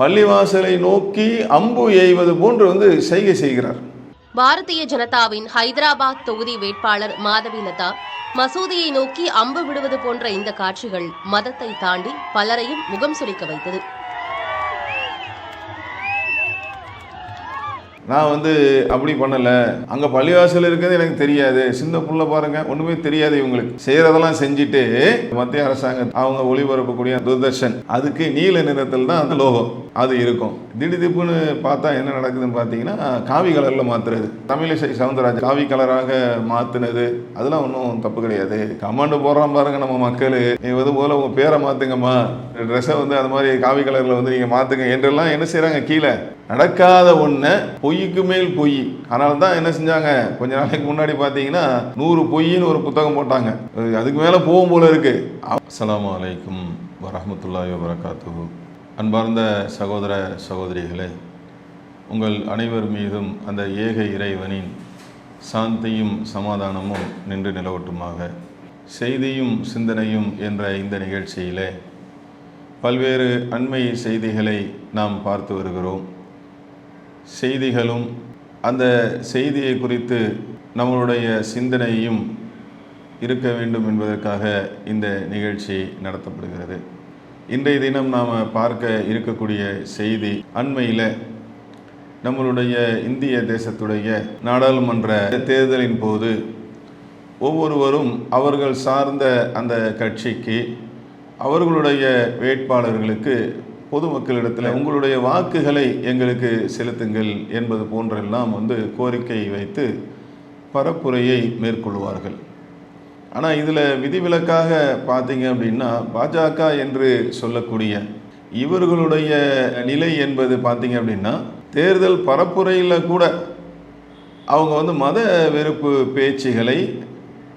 பள்ளிவாசலை நோக்கி அம்பு எய்வது போன்று வந்து செய்கை செய்கிறார். பாரதிய ஜனதாவின் ஹைதராபாத் தொகுதி வேட்பாளர் மாதவி லதா மசூதியை நோக்கி அம்பு விடுவது போன்ற இந்த காட்சிகள் மதத்தை தாண்டி பலரையும் முகம் சுளிக்க வைத்தது. நான் வந்து அப்படி பண்ணலை. அங்கே பள்ளிவாசல் இருக்கிறது எனக்கு தெரியாது. சின்ன புள்ள பாருங்க ஒன்றுமே தெரியாது இவங்களுக்கு. செய்கிறதெல்லாம் செஞ்சுட்டு மத்திய அரசாங்கம் அவங்க ஒளிபரப்பக்கூடிய தூர்தர்ஷன் அதுக்கு நீல நிறத்தில் தான் அந்த லோகம் அது இருக்கும். திடீதிப்புன்னு பார்த்தா என்ன நடக்குதுன்னு பார்த்தீங்கன்னா காவி கலரில் மாற்றுறது தமிழிசை சவுந்தரராஜன் காவி கலராக மாற்றினது அதெல்லாம் ஒன்றும் தப்பு கிடையாது. கமாண்டு போடுறான் பாருங்க நம்ம மக்கள். நீ இது போல் உங்கள் பேரை மாற்றுங்கம்மா ட்ரெஸ்ஸை வந்து அது மாதிரி காவி கலரில் வந்து நீங்கள் மாற்றுங்க என்றெல்லாம் என்ன செய்கிறாங்க கீழே. நடக்காத ஒன்றை பொய்க்கு மேல் பொய். அதனால தான் என்ன செஞ்சாங்க? கொஞ்ச நாளைக்கு முன்னாடி பார்த்தீங்கன்னா நூறு பொய்ன்னு ஒரு புத்தகம் போட்டாங்க. அதுக்கு மேலே போகும் போல இருக்கு. அஸ்லாம் அலைக்கும் வரமத்துல்லாஹி வரகாத்து அன்பார்ந்த சகோதர சகோதரிகளே உங்கள் அனைவர் மீதும் அந்த ஏக இறைவனின் சாந்தியும் சமாதானமும் நின்று நிலவட்டுமாக. செய்தியும் சிந்தனையும் என்ற இந்த நிகழ்ச்சியிலே பல்வேறு அண்மை செய்திகளை நாம் பார்த்து வருகிறோம். செய்திகளும் அந்த செய்தியை குறித்து நம்மளுடைய சிந்தனையும் இருக்க வேண்டும் என்பதற்காக இந்த நிகழ்ச்சி நடத்தப்படுகிறது. இன்றைய தினம் நாம் பார்க்க இருக்கக்கூடிய செய்தி அண்மையில் நம்மளுடைய இந்திய தேசத்துடைய நாடாளுமன்ற தேர்தலின் போது ஒவ்வொருவரும் அவர்கள் சார்ந்த அந்த கட்சிக்கு அவர்களுடைய வேட்பாளர்களுக்கு பொதுமக்களிடத்தில் உங்களுடைய வாக்குகளை எங்களுக்கு செலுத்துங்கள் என்பது போன்றெல்லாம் வந்து கோரிக்கை வைத்து பரப்புரையை மேற்கொள்வார்கள். ஆனால் இதில் விதிவிலக்காக பார்த்தீங்க அப்படின்னா பாஜக என்று சொல்லக்கூடிய இவர்களுடைய நிலை என்பது பார்த்தீங்க அப்படின்னா தேர்தல் பரப்புரையில் கூட அவங்க வந்து மத வெறுப்பு பேச்சுகளை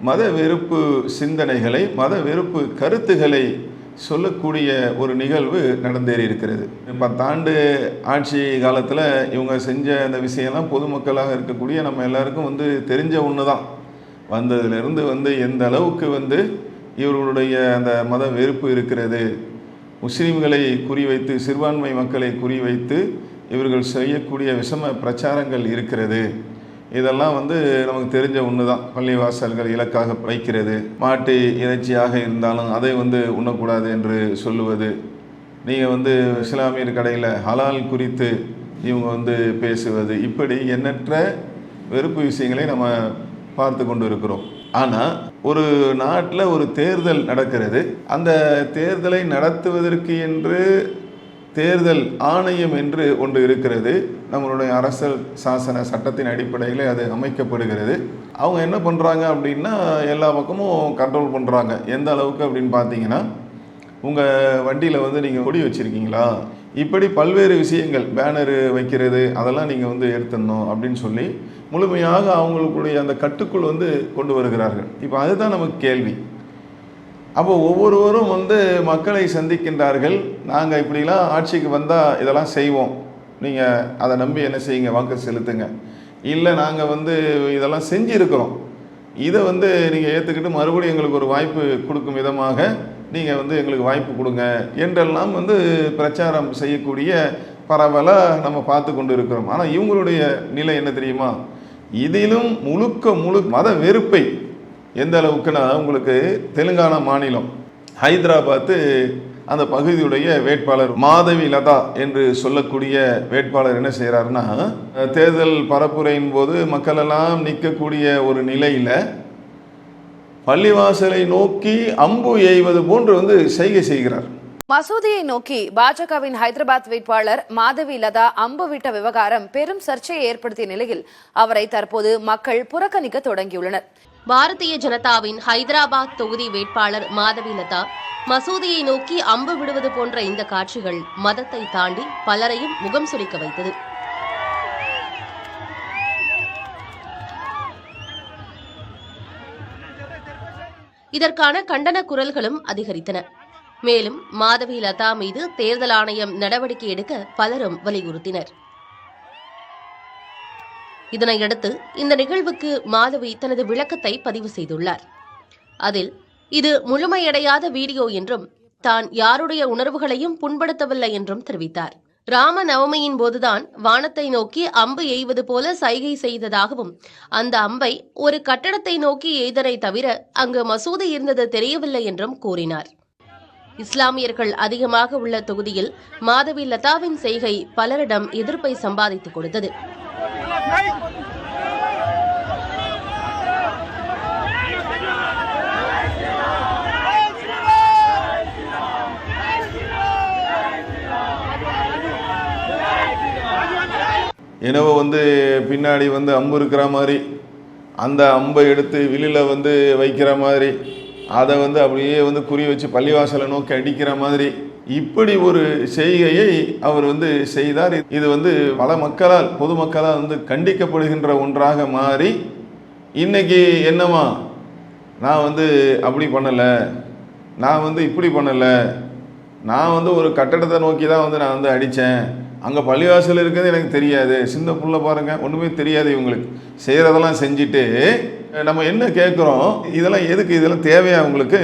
மத வெறுப்பு சிந்தனைகளை மத வெறுப்பு கருத்துக்களை சொல்லக்கூடிய ஒரு நிகழ்வு நடந்தேறி இருக்கிறது. பத்தாண்டு ஆட்சி காலத்தில் இவங்க செஞ்ச அந்த விஷயம்லாம் பொதுமக்களாக இருக்கக்கூடிய நம்ம எல்லாருக்கும் வந்து தெரிஞ்ச ஒன்று தான் வந்ததுலேருந்து வந்து எந்த அளவுக்கு வந்து இவர்களுடைய அந்த மத வெறுப்பு இருக்கிறது முஸ்லீம்களை குறிவைத்து சிறுபான்மை மக்களை குறிவைத்து இவர்கள் செய்யக்கூடிய விஷம பிரச்சாரங்கள் இருக்கிறது. இதெல்லாம் வந்து நமக்கு தெரிஞ்ச ஒன்று தான் பள்ளிவாசல்கள் இலக்காக வைக்கிறது மாட்டு இறைச்சியாக இருந்தாலும் அதை வந்து உண்ணக்கூடாது என்று சொல்லுவது. நீங்கள் வந்து இஸ்லாமியர் கடையில் ஹலால் குறித்து இவங்க வந்து பேசுவது. இப்படி எண்ணற்ற வெறுப்பு விஷயங்களை நம்ம பார்த்து கொண்டு இருக்கிறோம். ஆனால் ஒரு நாட்டில் ஒரு தேர்தல் நடக்கிறது. அந்த தேர்தலை நடத்துவதற்கு என்று தேர்தல் ஆணையம் என்று ஒன்று இருக்கிறது. நம்மளுடைய அரசியல் சாசன சட்டத்தின் அடிப்படையில் அது அமைக்கப்படுகிறது. அவங்க என்ன பண்ணுறாங்க அப்படின்னா எல்லா பக்கமும் கண்ட்ரோல் பண்ணுறாங்க எந்த அளவுக்கு அப்படின்னு பார்த்தீங்கன்னா உங்கள் வண்டியில் வந்து நீங்கள் ஒடி வச்சுருக்கீங்களா? இப்படி பல்வேறு விஷயங்கள் பேனரு வைக்கிறது அதெல்லாம் நீங்கள் வந்து எடுத்துடணும் அப்படின்னு சொல்லி முழுமையாக அவங்களுக்குடைய அந்த கட்டுக்குள் வந்து கொண்டு வருகிறார்கள். இப்போ அதுதான் நமக்கு கேள்வி. அப்போ ஒவ்வொருவரும் வந்து மக்களை சந்திக்கின்றார்கள். நாங்கள் இப்படிலாம் ஆட்சிக்கு வந்தால் இதெல்லாம் செய்வோம். நீங்கள் அதை நம்பி என்ன செய்யுங்க? வாக்கு செலுத்துங்க. இல்லை நாங்கள் வந்து இதெல்லாம் செஞ்சுருக்கிறோம். இதை வந்து நீங்கள் ஏற்றுக்கிட்டு மறுபடியும் எங்களுக்கு ஒரு வாய்ப்பு கொடுக்கும் விதமாக நீங்கள் வந்து எங்களுக்கு வாய்ப்பு கொடுங்க என்றெல்லாம் வந்து பிரச்சாரம் செய்யக்கூடிய பரவலாக நம்ம பார்த்து கொண்டு இருக்கிறோம் ஆனால் இவங்களுடைய நிலை என்ன தெரியுமா? இதிலும் முழுக்க முழு மத வெறுப்பை எந்த அளவுக்குன்னா உங்களுக்கு தெலுங்கானா மாநிலம் ஹைதராபாத்து அந்த பகுதியுடைய வேட்பாளர் மாதவி லதா என்று சொல்லக்கூடிய வேட்பாளர் என்ன செய்கிறாருன்னா தேர்தல் பரப்புரையின் போது மக்கள் எல்லாம் நிற்கக்கூடிய ஒரு நிலையில் பள்ளிவாசலை நோக்கி அம்பு எய்வது போன்று வந்து செய்கை செய்கிறார். மசூதியை நோக்கி பாஜகவின் ஹைதராபாத் வேட்பாளர் மாதவி லதா அம்பு விட்ட விவகாரம் பெரும் சர்ச்சையை ஏற்படுத்திய நிலையில் அவரை தற்போது மக்கள் புறக்கணிக்க தொடங்கியுள்ளனர். பாரதிய ஜனதாவின் ஹைதராபாத் தொகுதி வேட்பாளர் மாதவி லதா மசூதியை நோக்கி அம்பு விடுவது போன்ற இந்த காட்சிகள் மதத்தை தாண்டி பலரையும் முகம் சுளிக்க வைத்தது. இதற்கான கண்டன குரல்களும் அதிகரித்தன. மேலும் மாதவி லதா மீது தேர்தல் ஆணையம் நடவடிக்கை எடுக்க பலரும் வலியுறுத்தினர். இதனையடுத்து இந்த நிகழ்வுக்கு மாதவி தனது விளக்கத்தை பதிவு செய்துள்ளார். அதில் இது முழுமையடையாத வீடியோ என்றும் தான் யாருடைய உணர்வுகளையும் புண்படுத்தவில்லை என்றும் தெரிவித்தார். ராம நவமியின் போதுதான் வானத்தை நோக்கி அம்பு எய்வது போல சைகை செய்ததாகவும் அந்த அம்பை ஒரு கட்டடத்தை நோக்கி எய்தனை தவிர அங்கு மசூதி இருந்தது தெரியவில்லை என்றும் கூறினார். இஸ்லாமியர்கள் அதிகமாக உள்ள தொகுதியில் மாதவி லதாவின் செய்கை பலரிடம் எதிர்ப்பை சம்பாதித்துக் கொடுத்தது. எனவே வந்து பின்னாடி வந்து அம்பு இருக்கிற மாதிரி அந்த அம்பை எடுத்து வில்லில் வந்து வைக்கிற மாதிரி அதை வந்து அப்படியே வந்து குறி வச்சு பள்ளிவாசலை நோக்கி அடிக்கிற மாதிரி இப்படி ஒரு செய்கையை அவர் வந்து செய்தார். இது வந்து பல மக்களால் பொதுமக்களால் வந்து கண்டிக்கப்படுகின்ற ஒன்றாக மாறி இன்னைக்கு என்னவா நான் வந்து அப்படி பண்ணலை நான் வந்து இப்படி பண்ணலை நான் வந்து ஒரு கட்டடத்தை நோக்கி தான் வந்து நான் வந்து அடித்தேன். அங்கே பள்ளிவாசல் இருக்கிறது எனக்கு தெரியாது. சின்ன புள்ள பாருங்கள் ஒன்றுமே தெரியாது இவங்களுக்கு. செய்கிறதெல்லாம் செஞ்சுட்டு நம்ம என்ன கேட்குறோம்? இதெல்லாம் எதுக்கு? இதெல்லாம் தேவையா உங்களுக்கு?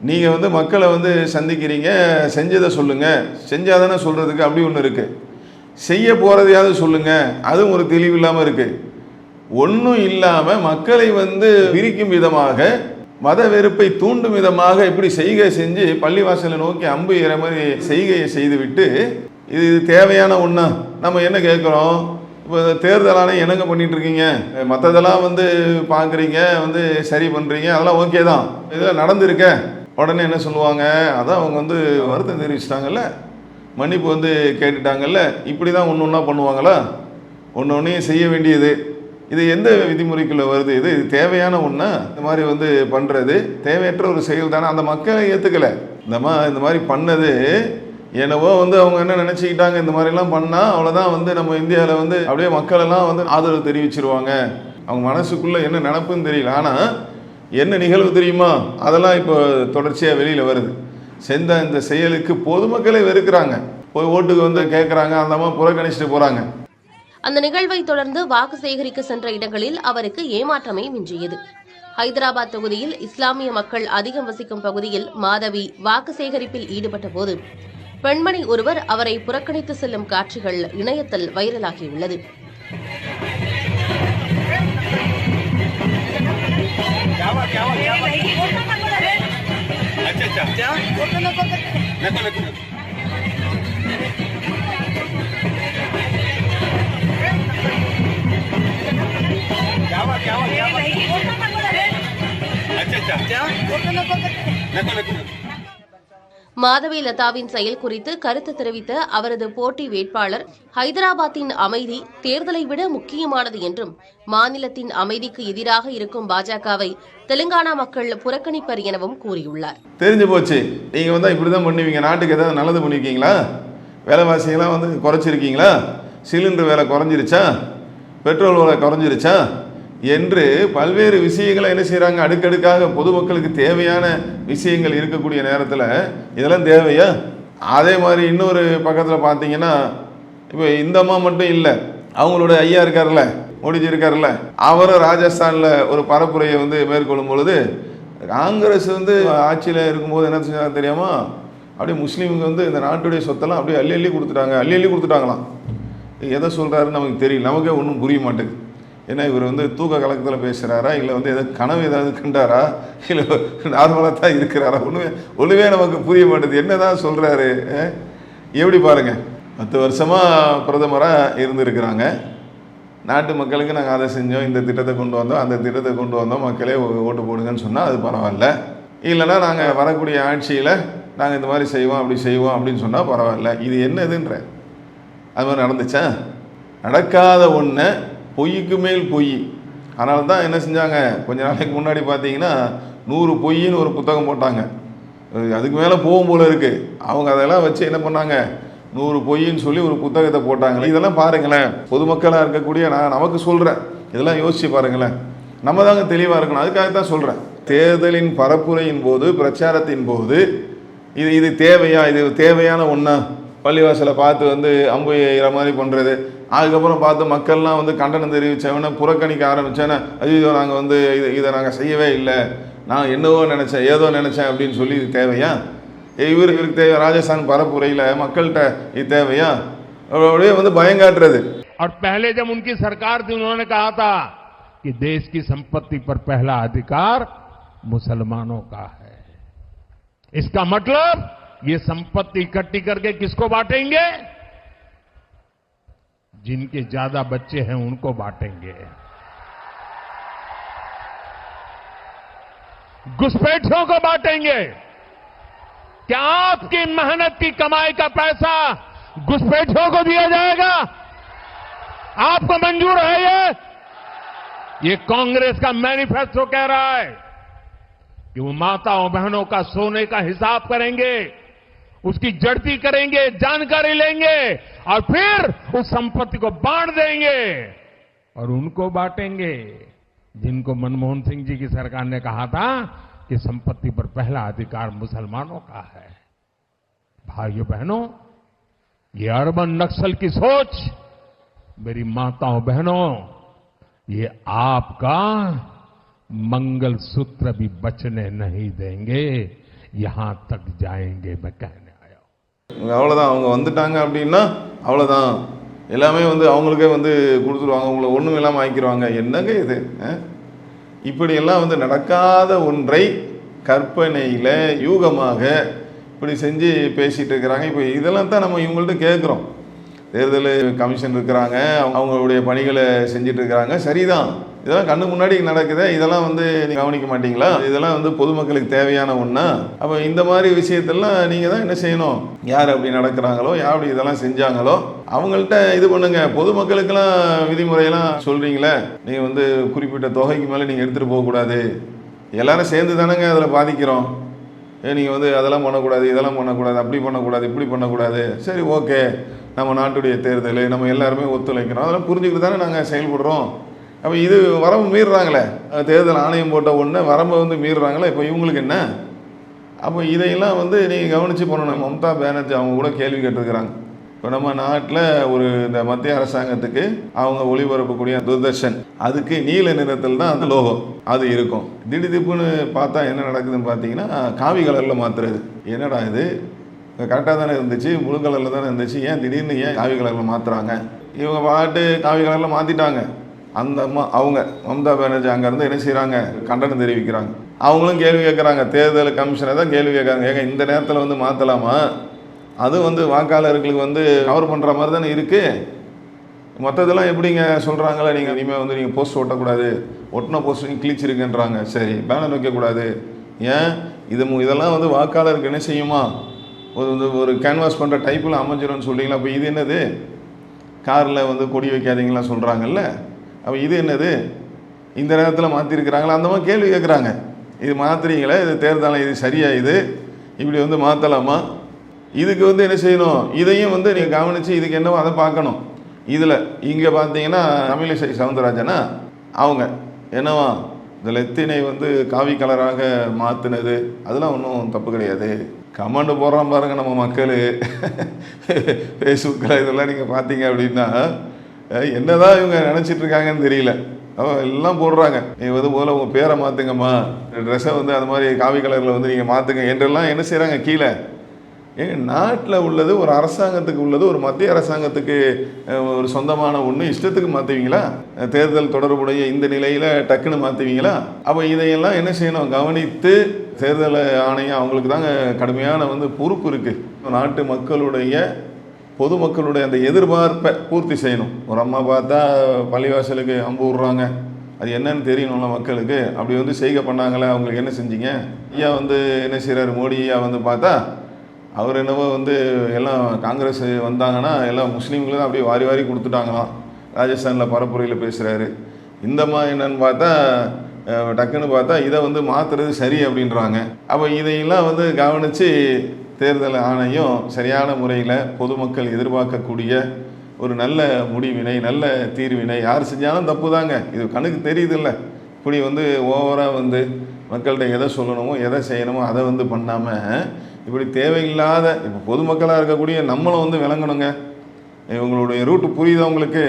நீங்கள் வந்து மக்களை வந்து சந்திக்கிறீங்க செஞ்சதை சொல்லுங்கள் செஞ்சாதானே சொல்கிறதுக்கு அப்படி ஒன்று இருக்குது செய்ய போகிறதையாவது சொல்லுங்கள் அதுவும் ஒரு தெளிவு இல்லாமல் இருக்குது ஒன்றும் இல்லாமல் மக்களை வந்து விரிக்கும் விதமாக மத வெறுப்பை தூண்டும் விதமாக இப்படி செய்கை செஞ்சு பள்ளிவாசலை நோக்கி அம்பு ஏற மாதிரி செய்கையை செய்துவிட்டு இது இது தேவையான ஒன்றா நம்ம என்ன கேட்குறோம்? இப்போ தேர்தலான என்னங்க பண்ணிகிட்ருக்கீங்க மற்றதெல்லாம் வந்து பார்க்குறீங்க வந்து சரி பண்ணுறீங்க அதெல்லாம் ஓகே தான். இதெல்லாம் நடந்திருக்கேன் உடனே என்ன சொல்லுவாங்க? அதான் அவங்க வந்து வருத்தம் தெரிவிச்சிட்டாங்கல்ல? மன்னிப்பு வந்து கேட்டுட்டாங்கல்ல? இப்படி தான் ஒன்று ஒன்றா பண்ணுவாங்களா? ஒன்று ஒன்றையும் செய்ய வேண்டியது. இது எந்த விதிமுறைக்குள்ளே வருது? இது இது தேவையான ஒன்றா இந்த மாதிரி வந்து பண்ணுறது தேவையற்ற ஒரு செயல் தானே. அந்த மக்களை ஏற்றுக்கலை இந்த மா இந்த மாதிரி பண்ணது என்னவோ வந்து அவங்க என்ன நினச்சிக்கிட்டாங்க? இந்த மாதிரிலாம் பண்ணால் அவ்வளோதான் வந்து நம்ம இந்தியாவில் வந்து அப்படியே மக்களெல்லாம் வந்து ஆதரவு தெரிவிச்சிருவாங்க. அவங்க மனசுக்குள்ளே என்ன நினப்புன்னு தெரியல. ஆனால் என்ன நிகழ்வு தெரியுமா? அதெல்லாம் இப்போ தொடர்ச்சியாக வெளியில் வருது. செஞ்ச இந்த செயலுக்கு பொதுமக்களே வெறுக்கிறாங்க. போய் ஓட்டுக்கு வந்து கேட்குறாங்க அந்த அம்மா புறக்கணிச்சிட்டு போகிறாங்க அந்த நிகழ்வை தொடர்ந்து வாக்கு சேகரிக்க சென்ற இடங்களில் அவருக்கு ஏமாற்றமே மிஞ்சியது. ஹைதராபாத் தொகுதியில் இஸ்லாமிய மக்கள் அதிகம் வசிக்கும் பகுதியில் மாதவி வாக்கு சேகரிப்பில் ஈடுபட்ட போது பெண்மணி ஒருவர் அவரை புறக்கணித்து செல்லும் காட்சிகள் இணையத்தில் வைரலாகியுள்ளது. अच्छा अच्छा क्या नको नको नको क्या हुआ क्या हुआ क्या हुआ अच्छा अच्छा क्या नको नको नको மாதவி லதாவின் செயல் குறித்து கருத்து தெரிவித்த அவரது போட்டி வேட்பாளர் ஹைதராபாத்தின் அமைதி தேர்தலை விட முக்கியமானது என்றும் மாநிலத்தின் அமைதிக்கு எதிராக இருக்கும் பாஜகவை தெலுங்கானா மக்கள் புறக்கணிப்பர் எனவும் கூறியுள்ளார். தெரிஞ்சு போச்சு. நீங்கள் வந்து இப்படி தான் பண்ணுவீங்க. நாட்டுக்கு ஏதாவது நல்லது பண்ணியிருக்கீங்களா விலைவாசியெல்லாம் வந்து குறைச்சிருக்கீங்களா? சிலிண்டர் விலை குறைஞ்சிருச்சா? பெட்ரோல் விலை குறைஞ்சிருச்சா? என்று பல்வேறு விஷயங்களை என்ன செய்கிறாங்க அடுக்கடுக்காக பொதுமக்களுக்கு தேவையான விஷயங்கள் இருக்கக்கூடிய நேரத்தில் இதெல்லாம் தேவையா? அதே மாதிரி இன்னொரு பக்கத்தில் பார்த்தீங்கன்னா இப்போ இந்த அம்மா மட்டும் இல்லை அவங்களோட ஐயா இருக்கார்ல மோடிஜி இருக்கார்ல அவரும் ராஜஸ்தானில் ஒரு பரப்புரையை வந்து மேற்கொள்ளும் பொழுது காங்கிரஸ் வந்து ஆட்சியில் இருக்கும்போது என்ன செஞ்சாங்க தெரியாமா? அப்படியே முஸ்லீமுக்கு வந்து இந்த நாட்டுடைய சொத்தெல்லாம் அப்படியே அள்ளி அள்ளி கொடுத்துட்டாங்க அள்ளி அள்ளி கொடுத்துட்டாங்களாம். எதை சொல்கிறாருன்னு நமக்கு தெரியல நமக்கே ஒன்றும் புரிய மாட்டேங்குது. ஏன்னா இவர் வந்து தூக்க கலக்கத்தில் பேசுகிறாரா இல்லை வந்து ஏதாவது கனவு ஏதாவது கண்டாரா? இல்லை நார்மலாக தான் இருக்கிறாரா? ஒன்றுமே ஒன்றுமே நமக்கு புரிய மாட்டேது என்ன தான் சொல்கிறாரு எப்படி பாருங்கள் பத்து வருஷமாக பிரதமராக இருந்திருக்கிறாங்க. நாட்டு மக்களுக்கு நாங்கள் அதை செஞ்சோம் இந்த திட்டத்தை கொண்டு வந்தோம் அந்த திட்டத்தை கொண்டு வந்தோம் மக்களே ஓட்டு போடுங்கன்னு சொன்னால் அது பரவாயில்ல. இல்லைன்னா நாங்கள் வரக்கூடிய ஆட்சியில் நாங்கள் இந்த மாதிரி செய்வோம் அப்படி செய்வோம் அப்படின்னு சொன்னால் பரவாயில்ல. இது என்னதுன்ற? அது மாதிரி நடந்துச்சா? நடக்காத ஒன்று பொய்க்கு மேல் பொய். அதனால தான் என்ன செஞ்சாங்க? கொஞ்ச நாளைக்கு முன்னாடி பார்த்தீங்கன்னா நூறு பொய்ன்னு ஒரு புத்தகம் போட்டாங்க. அதுக்கு மேலே போகும் போல இருக்குது அவங்க அதெல்லாம் வச்சு என்ன பண்ணாங்க? நூறு பொய்ன்னு சொல்லி ஒரு புத்தகத்தை போட்டாங்க. இதெல்லாம் பாருங்களேன். பொதுமக்களாக இருக்கக்கூடிய நான் நமக்கு சொல்கிறேன் இதெல்லாம் யோசிச்சு பாருங்களேன். நம்ம தாங்க தெளிவாக இருக்கணும். அதுக்காக தான் சொல்கிறேன் தேர்தலின் பரப்புரையின் போது பிரச்சாரத்தின் போது இது இது தேவையா? இது தேவையான ஒன்றா பள்ளிவாசலை பார்த்து வந்து அம்பு எய்கிற மாதிரி பண்ணுறது அதுக்கப்புறம் பார்த்து மக்கள்லாம் வந்து கண்டனம் தெரிவித்தவன புறக்கணிக்க ஆரம்பித்தேன்னா ஐயோ நாங்கள் வந்து இது இதை நாங்கள் செய்யவே இல்லை நான் என்னவோ நினச்சேன் ஏதோ நினச்சேன் அப்படின்னு சொல்லி இது தேவையா இவர் இவருக்கு தேவை ராஜஸ்தான் பரப்புரையில் மக்கள்கிட்ட இது தேவையா அப்படியே வந்து பயங்காட்டுறது और पहले जब उनकी सरकार थी उन्होंने कहा था कि देश की संपत्ति पर पहला अधिकार मुसलमानों का है इसका मतलब ये संपत्ति इकट्ठी करके किसको बांटेंगे? जिनके ज़्यादा बच्चे हैं उनको बांटेंगे। घुसपैठियों को बांटेंगे। क्या आपकी मेहनत की कमाई का पैसा घुसपैठियों को दिया जाएगा? आपको मंजूर है ये? ये कांग्रेस का मैनिफेस्टो कह रहा है कि वो माताओं बहनों का सोने का हिसाब करेंगे। उसकी जड़ती करेंगे, जानकारी लेंगे और फिर उस संपत्ति को बांट देंगे और उनको बांटेंगे। जिनको मनमोहन सिंह जी की सरकार ने कहा था कि संपत्ति पर पहला अधिकार मुसलमानों का है। भाइयों बहनों, ये अर्बन नक्सल की सोच, मेरी माताओं बहनों, ये आपका मंगल सूत्र भी बचने नहीं देंगे। यहाँ तक जाएँगे, मैं कहने அவ்வளோதான் அவங்க வந்துட்டாங்க அப்படின்னா அவ்வளோதான் எல்லாமே வந்து அவங்களுக்கே வந்து கொடுத்துருவாங்க. உங்களை ஒன்றும் இல்லாமல் ஆக்கிடுவாங்க என்னங்க இது? இப்படியெல்லாம் வந்து நடக்காத ஒன்றை கற்பனையில் யூகமாக இப்படி செஞ்சு பேசிகிட்டு இருக்கிறாங்க. இப்போ இதெல்லாம் தான் நம்ம இவங்கள்ட்ட கேட்குறோம். தேர்தல் கமிஷன் இருக்கிறாங்க. அவங்க- அவங்களுடைய பணிகளை செஞ்சிட்ருக்கிறாங்க சரிதான். இதெல்லாம் கண்ணு முன்னாடி நடக்குது இதெல்லாம் வந்து நீங்கள் கவனிக்க மாட்டீங்களா? இதெல்லாம் வந்து பொதுமக்களுக்கு தேவையான ஒன்றா அப்போ இந்த மாதிரி விஷயத்தெல்லாம் நீங்கள் தான் என்ன செய்யணும்? யார் அப்படி நடக்கிறாங்களோ யார் அப்படி இதெல்லாம் செஞ்சாங்களோ அவங்கள்ட்ட இது பண்ணுங்க. பொதுமக்களுக்கெல்லாம் விதிமுறையெல்லாம் சொல்கிறீங்களே நீங்கள் வந்து குறிப்பிட்ட தொகைக்கு மேலே நீங்கள் எடுத்துகிட்டு போகக்கூடாது. எல்லாரும் சேர்ந்து தானேங்க அதில் பாதிக்கிறோம். ஏ நீங்கள் வந்து அதெல்லாம் பண்ணக்கூடாது இதெல்லாம் பண்ணக்கூடாது அப்படி பண்ணக்கூடாது இப்படி பண்ணக்கூடாது. சரி ஓகே. நம்ம நாட்டுடைய தேர்தல் நம்ம எல்லாருமே ஒத்துழைக்கிறோம். அதெல்லாம் புரிஞ்சுக்கிட்டு தானே நாங்கள் செயல்படுறோம். அப்போ இது வரம்பு மீறுறாங்களே. தேர்தல் ஆணையம் போட்ட ஒன்று வரம்பை வந்து மீறுறாங்களே இப்போ இவங்களுக்கு என்ன? அப்போ இதையெல்லாம் வந்து நீங்கள் கவனித்து பண்ணணும். மம்தா பானர்ஜி அவங்க கூட கேள்வி கேட்டிருக்கிறாங்க. இப்போ நம்ம நாட்டில் ஒரு இந்த மத்திய அரசாங்கத்துக்கு அவங்க ஒளிபரப்பக்கூடிய தூர்தர்ஷன் அதுக்கு நீல நிறத்தில் தான் அந்த லோகோ அது இருக்கும். திடீர்னு பார்த்தா என்ன நடக்குதுன்னு பார்த்தீங்கன்னா காவி கலரில் மாற்றுறது என்னடா இது? கரெக்டாக தானே இருந்துச்சு? முழு கலரில் தானே இருந்துச்சு? ஏன் திடீர்னு ஏன் காவி கலரில் மாற்றுறாங்க இவங்க பாட்டு காவி கலரில் மாற்றிட்டாங்க அந்த அம்மா அவங்க மம்தா பானர்ஜி அங்கேருந்து என்ன செய்கிறாங்க கண்டனம் தெரிவிக்கிறாங்க. அவங்களும் கேள்வி கேட்குறாங்க. தேர்தல் கமிஷனை தான் கேள்வி கேட்குறாங்க. ஏங்க இந்த நேரத்தில் வந்து மாற்றலாமா அது வந்து வாக்காளர்களுக்கு வந்து கவர் பண்ணுற மாதிரி தானே இருக்குது மற்றதெல்லாம் எப்படிங்க சொல்கிறாங்களே நீங்கள் இனிமேல் வந்து நீங்கள் போஸ்ட் ஒட்டக்கூடாது. ஒட்டின போஸ்ட் நீங்கள் கிழிச்சிருக்குன்றாங்க சரி பேனர் வைக்கக்கூடாது. ஏன்? இது மு- இதெல்லாம் வந்து வாக்காளருக்கு என்ன செய்யுமா? ஒரு வந்து ஒரு கேன்வாஸ் பண்ணுற டைப்பில் அமைஞ்சிரும்னு சொல்லிங்களா அப்போ இது என்னது? காரில் வந்து கொடி வைக்காதீங்களாம் சொல்கிறாங்கல்ல அப்போ இது என்னது? இந்த நேரத்தில் மாற்றிருக்கிறாங்களா அந்த மாதிரி கேள்வி கேட்குறாங்க இது மாற்றுறீங்களே இது தேர்தலாம் இது சரியாக இது? இப்படி வந்து மாற்றலாமா இதுக்கு வந்து என்ன செய்யணும்? இதையும் வந்து நீங்கள் கவனித்து இதுக்கு என்னவோ அதை பார்க்கணும். இதில் இங்கே பார்த்தீங்கன்னா தமிழிசை சவுந்தரராஜனா அவங்க என்னவா? இந்த லெத்தினை வந்து காவி கலராக மாற்றினது அதெல்லாம் ஒன்றும் தப்பு கிடையாது. கமெண்ட் போடுறோம் பாருங்கள் நம்ம மக்கள். ஃபேஸ்புக்கில் இதெல்லாம் நீங்கள் பார்த்தீங்க அப்படின்னா என்னதான் இவங்க நினச்சிட்டு இருக்காங்கன்னு தெரியல. அவன் எல்லாம் போடுறாங்க. நீ வந்து முதல்ல உங்கள் பேரை மாற்றுங்கம்மா ட்ரெஸ்ஸை வந்து அது மாதிரி காவி கலரில் வந்து நீங்கள் மாற்றுங்க என்றெல்லாம் என்ன செய்கிறாங்க கீழே? ஏங்க நாட்டில் உள்ளது ஒரு அரசாங்கத்துக்கு உள்ளது ஒரு மத்திய அரசாங்கத்துக்கு ஒரு சொந்தமான ஒன்று இஷ்டத்துக்கு மாற்றுவீங்களா தேர்தல் தொடர்புடைய இந்த நிலையில் டக்குன்னு மாற்றுவீங்களா அப்போ இதையெல்லாம் என்ன செய்யணும்? கவனித்து தேர்தல் ஆணையம் அவங்களுக்கு தாங்க கடுமையான வந்து பொறுப்பு இருக்குது நாட்டு மக்களுடைய பொதுமக்களுடைய அந்த எதிர்பார்ப்பை பூர்த்தி செய்யணும். ஒரு அம்மா பார்த்தா பள்ளிவாசலுக்கு அம்பு விட்றாங்க. அது என்னன்னு தெரியணும்ல மக்களுக்கு. அப்படி வந்து செய்கை பண்ணாங்களே அவங்களுக்கு என்ன செஞ்சீங்க? ஐயா வந்து என்ன செய்கிறாரு மோடி ஐயா வந்து பார்த்தா அவர் என்னவோ வந்து எல்லாம் காங்கிரஸ் வந்தாங்கன்னா எல்லாம் முஸ்லீம்களும் அப்படியே வாரி வாரி கொடுத்துட்டாங்களாம். ராஜஸ்தானில் பரப்புரையில் பேசுகிறாரு இந்த மாதிரி என்னன்னு பார்த்தா டக்குன்னு பார்த்தா இதை வந்து மாற்றுறது சரி அப்படின்றாங்க. அப்போ இதையெல்லாம் வந்து கவனித்து தேர்தல் ஆணையம் சரியான முறையில் பொதுமக்கள் எதிர்பார்க்கக்கூடிய ஒரு நல்ல முடிவினை நல்ல தீர்வினை யார் செஞ்சாலும் தப்பு தாங்க இது கணக்கு தெரியுதில்ல. இப்படி வந்து ஓவராக வந்து மக்கள்கிட்ட எதை சொல்லணுமோ எதை செய்யணுமோ அதை வந்து பண்ணாமல் இப்படி தேவையில்லாத இப்போ பொதுமக்களாக இருக்கக்கூடிய நம்மளும் வந்து விளங்கணுங்க. இவங்களுடைய ரூட்டு புரியுதா உங்களுக்கு?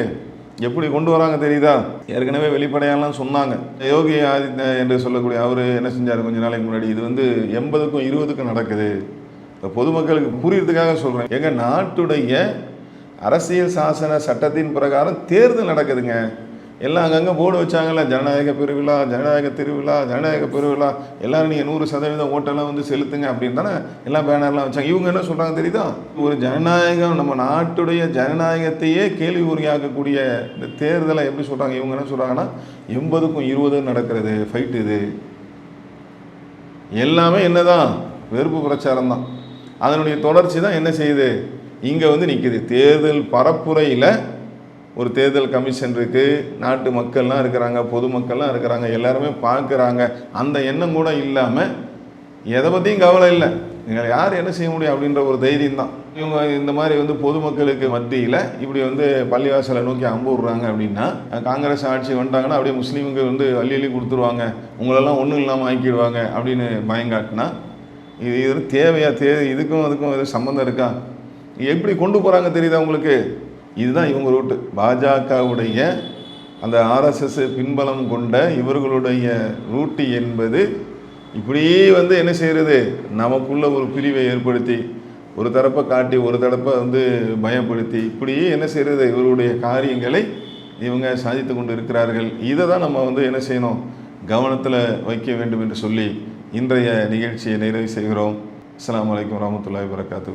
எப்படி கொண்டு வராங்க தெரியுதா? ஏற்கனவே வெளிப்படையாலாம் சொன்னாங்க. யோகி ஆதித்ய என்று சொல்லக்கூடிய அவர் என்ன செஞ்சார் கொஞ்ச நாளைக்கு முன்னாடி? இது வந்து எண்பதுக்கும் இருபதுக்கும் நடக்குது. இப்போ பொதுமக்களுக்கு புரியறதுக்காக சொல்கிறேன் எங்கள் நாட்டுடைய அரசியல் சாசன சட்டத்தின் பிரகாரம் தேர்தல் நடக்குதுங்க. எல்லாம் அங்கங்கே போர்டு வச்சாங்கல்ல ஜனநாயக பெருவிழா ஜனநாயக திருவிழா ஜனநாயக பெருவிழா எல்லாரும் நீங்கள் நூறு சதவீதம் ஓட்டெல்லாம் வந்து செலுத்துங்க அப்படின்னு தானே எல்லாம் பேனர்லாம் வச்சாங்க. இவங்க என்ன சொல்கிறாங்க தெரியுதா? ஒரு ஜனநாயகம் நம்ம நாட்டுடைய ஜனநாயகத்தையே கேள்வி உரியாக்கக்கூடிய இந்த தேர்தலை எப்படி சொல்கிறாங்க இவங்க என்ன சொல்கிறாங்கன்னா எண்பதுக்கும் இருபது நடக்கிறது ஃபைட் இது. எல்லாமே என்னதான்? வெறுப்பு பிரச்சாரம் தான் அதனுடைய தொடர்ச்சி தான் என்ன செய்யுது? இங்கே வந்து நிற்கிது தேர்தல் பரப்புரையில் ஒரு தேர்தல் கமிஷன் இருக்குது நாட்டு மக்கள்லாம் இருக்கிறாங்க பொதுமக்கள்லாம் இருக்கிறாங்க எல்லாருமே பார்க்குறாங்க. அந்த எண்ணம் கூட இல்லாமல் எதை பற்றியும் கவலை இல்லை. நீங்கள் யார் என்ன செய்ய முடியும் அப்படின்ற ஒரு தைரியம் தான். இவங்க இந்த மாதிரி வந்து பொதுமக்களுக்கு மத்தியில் இப்படி வந்து பள்ளிவாசலை நோக்கி அம்பு விட்றாங்க அப்படின்னா காங்கிரஸ் ஆட்சி வந்துட்டாங்கன்னா அப்படியே முஸ்லீமுக்கு வந்து அள்ளி அள்ளி கொடுத்துருவாங்க. உங்களெல்லாம் ஒன்றும் இல்லாமல் ஆக்கிடுவாங்க அப்படின்னு பயங்காட்டினா இது இது தேவையா? தே இதுக்கும் அதுக்கும் எதுவும் சம்மந்தம் இருக்கா? எப்படி கொண்டு போகிறாங்க தெரியுதா உங்களுக்கு? இதுதான் இவங்க ரூட்டு பாஜகவுடைய அந்த ஆர்எஸ்எஸ் பின்பலம் கொண்ட இவர்களுடைய ரூட்டு என்பது இப்படியே வந்து என்ன செய்கிறது நமக்குள்ள ஒரு பிரிவை ஏற்படுத்தி ஒரு தரப்பை காட்டி ஒரு தரப்பை வந்து பயப்படுத்தி இப்படியே என்ன செய்கிறது இவருடைய காரியங்களை இவங்க சாதித்து கொண்டு இருக்கிறார்கள். இதை தான் நம்ம வந்து என்ன செய்யணும்? கவனத்தில் வைக்க வேண்டும் என்று சொல்லி இன்றைய நிகழ்ச்சியை நிறைவு செய்கிறோம். அஸ்லாம் வலைக்கம் வரமத்துல்லாய் வரகாத்து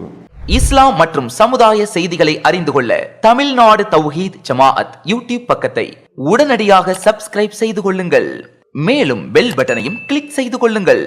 இஸ்லாம் மற்றும் சமுதாய செய்திகளை அறிந்து கொள்ள தமிழ்நாடு தௌஹீத் ஜமாஅத் யூடியூப் பக்கத்தை உடனடியாக சப்ஸ்கிரைப் செய்து கொள்ளுங்கள். மேலும் பெல் பட்டனையும் கிளிக் செய்து கொள்ளுங்கள்.